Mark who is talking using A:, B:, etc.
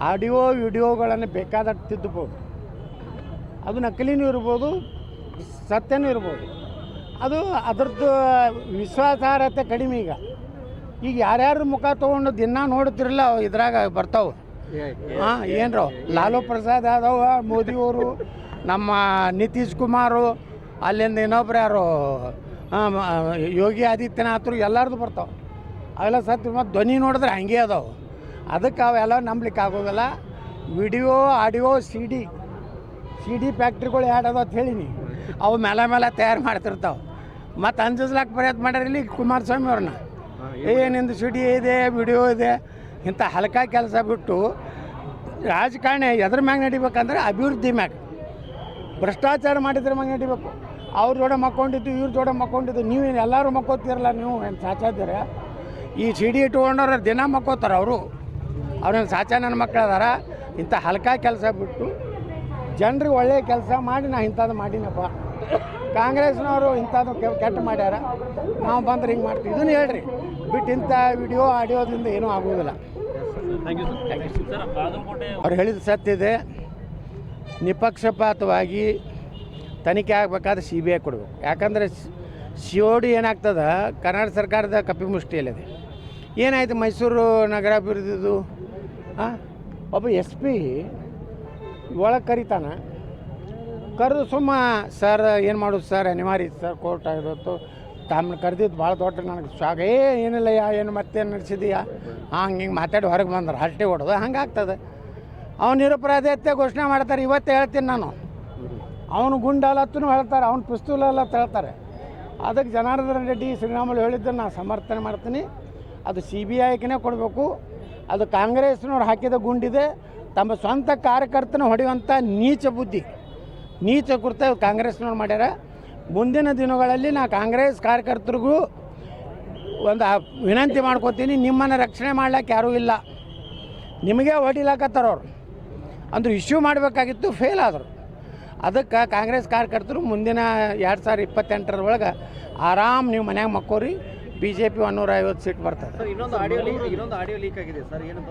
A: Audio, ವಿಡಿಯೋಗಳನ್ನು ಬೇಕಾದಷ್ಟು ತಿದ್ದಬೋದು. ಅದು ನಕಲಿನೂ ಇರ್ಬೋದು, ಸತ್ಯನೂ ಇರ್ಬೋದು. ಅದು ಅದರದ್ದು ವಿಶ್ವಾಸಾರ್ಹತೆ ಕಡಿಮೆ ಈಗ. ಈಗ ಯಾರ್ಯಾರ ಮುಖ ತೊಗೊಂಡು ದಿನ ನೋಡ್ತಿರಲ್ಲ, ಇದ್ರಾಗ ಬರ್ತಾವೆ. ಹಾಂ, ಏನ್ರೋ, ಲಾಲು ಪ್ರಸಾದ್ ಯಾದವ್, ಮೋದಿಯವರು, ನಮ್ಮ ನಿತೀಶ್ ಕುಮಾರು, ಅಲ್ಲಿಂದ ಇನ್ನೊಬ್ರು ಯಾರು ಯೋಗಿ ಆದಿತ್ಯನಾಥರು ಎಲ್ಲರದು ಬರ್ತಾವೆ. ಅವೆಲ್ಲ ಸತ್ಯ, ಮತ್ತು ಧ್ವನಿ ನೋಡಿದ್ರೆ ಹಂಗೆ ಅದಾವೆ. ಅದಕ್ಕೆ ಅವೆಲ್ಲ ನಂಬಲಿಕ್ಕೆ ಆಗೋದಿಲ್ಲ video audio C D C D ಫ್ಯಾಕ್ಟ್ರಿಗಳು ಯಾಡೋದು ಅಂತ ಹೇಳೀನಿ. ಅವು ಮೇಲೆ ಮೇಲೆ ತಯಾರು ಮಾಡ್ತಿರ್ತಾವೆ. ಮತ್ತು ಅಂಜಿಸ್ಲಾಕ ಪ್ರಯತ್ನ ಮಾಡ್ಯಾರ ಇಲ್ಲಿ ಕುಮಾರಸ್ವಾಮಿ ಅವ್ರನ್ನ ಏನಿಂದು ಸಿಡಿ ಇದೆ ವಿಡಿಯೋ ಇದೆ ಇಂಥ ಹಲಕ ಕೆಲಸ ಬಿಟ್ಟು ರಾಜಕಾರಣ ಎದ್ರ ಮ್ಯಾಗ ನಡಿಬೇಕಂದ್ರೆ ಅಭಿವೃದ್ಧಿ ಮ್ಯಾಗ. ಭ್ರಷ್ಟಾಚಾರ ಮಾಡಿದ್ರ ಮ್ಯಾಗ ನಡಿಬೇಕು. ಅವ್ರ ಜೋಡ ಮಕ್ಕೊಂಡಿದ್ದು ಇವ್ರ ಜೋಡ ಮಕ್ಕೊಂಡಿದ್ದು ನೀವು ಎಲ್ಲರೂ ಮಕ್ಕೋತೀರಲ್ಲ ನೀವು ಏನು ಸಾಚಾದ್ದೀರ ಈ ಸಿ ಡಿ ಇಟ್ಕೊಂಡವ್ರು ದಿನ ಮಕ್ಕೋತಾರೆ ಅವರು. ಅವ್ರೇನು ಸಾಚಾ ನನ್ನ ಮಕ್ಕಳು ಅದಾರ ಇಂಥ ಹಲ್ಕ ಕೆಲಸ ಬಿಟ್ಟು ಜನರಿಗೆ ಒಳ್ಳೆಯ ಕೆಲಸ ಮಾಡಿ ನಾ ಇಂಥದ್ದು ಮಾಡಿನಪ್ಪ. ಕಾಂಗ್ರೆಸ್ನವರು ಇಂಥದ್ದು ಕೆಟ್ಟ ಮಾಡ್ಯಾರ, ನಾವು ಬಂದ್ರೆ ಹಿಂಗೆ ಮಾಡ್ತೀವಿ. ಇದನ್ನು ಹೇಳ್ರಿ ಬಿಟ್ಟು ಇಂಥ ವಿಡಿಯೋ ಆಡಿಯೋದಿಂದ ಏನೂ
B: ಬಾಗಲಕೋಟೆ
A: ಅವ್ರು ಹೇಳಿದ ಸತ್ಯ ಇದೆ, ನಿಪಕ್ಷಪಾತವಾಗಿ ತನಿಖೆ ಆಗಬೇಕಾದ್ರೆ ಸಿ ಬಿ ಐ ಕೊಡಬೇಕು. ಯಾಕಂದರೆ ಸಿ ಒ ಡಿ ಏನಾಗ್ತದೆ, ಕರ್ನಾಟಕ ಸರ್ಕಾರದ ಕಪಿಮುಷ್ಟಿಯಲ್ಲಿದೆ. ಏನಾಯ್ತು ಮೈಸೂರು ನಗರಾಭಿವೃದ್ಧಿದು? ಒಬ್ಬ ಎಸ್ ಪಿ ಒಳಗೆ ಕರಿತಾನೆ. ಕರೆದು ಸುಮ್ಮ, ಸರ್, ಏನು ಮಾಡೋದು ಸರ್? ಅನಿವಾರ್ಯ ಸರ್, ಕೋರ್ಟ್ ಆಗಿರೋದು. ತಮ್ಮನ್ನ ಕರೆದಿದ್ದು ಭಾಳ ದೊಡ್ಡ ನನಗೆ ಶಾಗ ಏ ಏನಿಲ್ಲ ಯಾ ಏನು ಮತ್ತೇನು ನಡೆಸಿದೀಯಾ? ಹಂಗೆ ಹಿಂಗೆ ಮಾತಾಡಿ ಹೊರಗೆ ಬಂದ್ರೆ. ಹರಟೆ ಹೊಡೋದು ಹಂಗೆ ಆಗ್ತದೆ. ಅವ್ನು ನಿರಪರಾಧಿಯತ್ತೆ ಘೋಷಣೆ ಮಾಡ್ತಾರೆ. ಇವತ್ತು ಹೇಳ್ತೀನಿ ನಾನು. ಅವನು ಗುಂಡಲತ್ತೂ ಹೇಳ್ತಾರೆ. ಅವ್ನು ಪಿಸ್ತೂಲಲ್ಲ ಹೇಳ್ತಾರೆ. ಅದಕ್ಕೆ ಜನಾರ್ದನ ರೆಡ್ಡಿ ಶ್ರೀರಾಮುಲು ಹೇಳಿದ್ದನ್ನು ನಾನು ಸಮರ್ಥನೆ ಮಾಡ್ತೀನಿ. ಅದು ಸಿ ಬಿ ಐಕ್ಕೇ ಕೊಡಬೇಕು. ಅದು ಕಾಂಗ್ರೆಸ್ನವ್ರು ಹಾಕಿದ ಗುಂಡಿದೆ. ತಮ್ಮ ಸ್ವಂತ ಕಾರ್ಯಕರ್ತನ ಹೊಡೆಯುವಂಥ ನೀಚ ಬುದ್ಧಿ. ನೀಚ ಕೃತ್ಯ ಕಾಂಗ್ರೆಸ್ನವ್ರು ಮಾಡ್ಯಾರ. ಮುಂದಿನ ದಿನಗಳಲ್ಲಿ ನಾ ಕಾಂಗ್ರೆಸ್ ಕಾರ್ಯಕರ್ತರಿಗೂ ಒಂದು ವಿನಂತಿ ಮಾಡ್ಕೋತೀನಿ, ನಿಮ್ಮನ್ನು ರಕ್ಷಣೆ ಮಾಡ್ಲಿಕ್ಕೆ ಯಾರೂ ಇಲ್ಲ. ನಿಮಗೆ ಹೊಡಿಲಾಕತ್ತಾರ ಅವ್ರು. ಅಂದ್ರೆ ಇಶ್ಯೂ ಮಾಡಬೇಕಾಗಿತ್ತು ಫೇಲ್ ಆದರು. ಅದಕ್ಕೆ ಕಾಂಗ್ರೆಸ್ ಕಾರ್ಯಕರ್ತರು ಮುಂದಿನ ಎರಡು ಸಾವಿರದ ಇಪ್ಪತ್ತೆಂಟರ ಒಳಗೆ ಆರಾಮ್ ನೀವು ಮನ್ಯಾಗ ಮಕ್ಕೋರಿ. ಬಿ ಜೆ ಪಿ ಒನ್ನೂರ ಐವತ್ತು ಸೀಟ್ ಬರ್ತದೆ.
B: ಇನ್ನೊಂದು ಆಡಿಯೋ ಲೀಕ್ ಇನ್ನೊಂದು ಆಡಿಯೋ ಲೀಕ್ ಆಗಿದೆ. ಸರ್, ಏನಂತ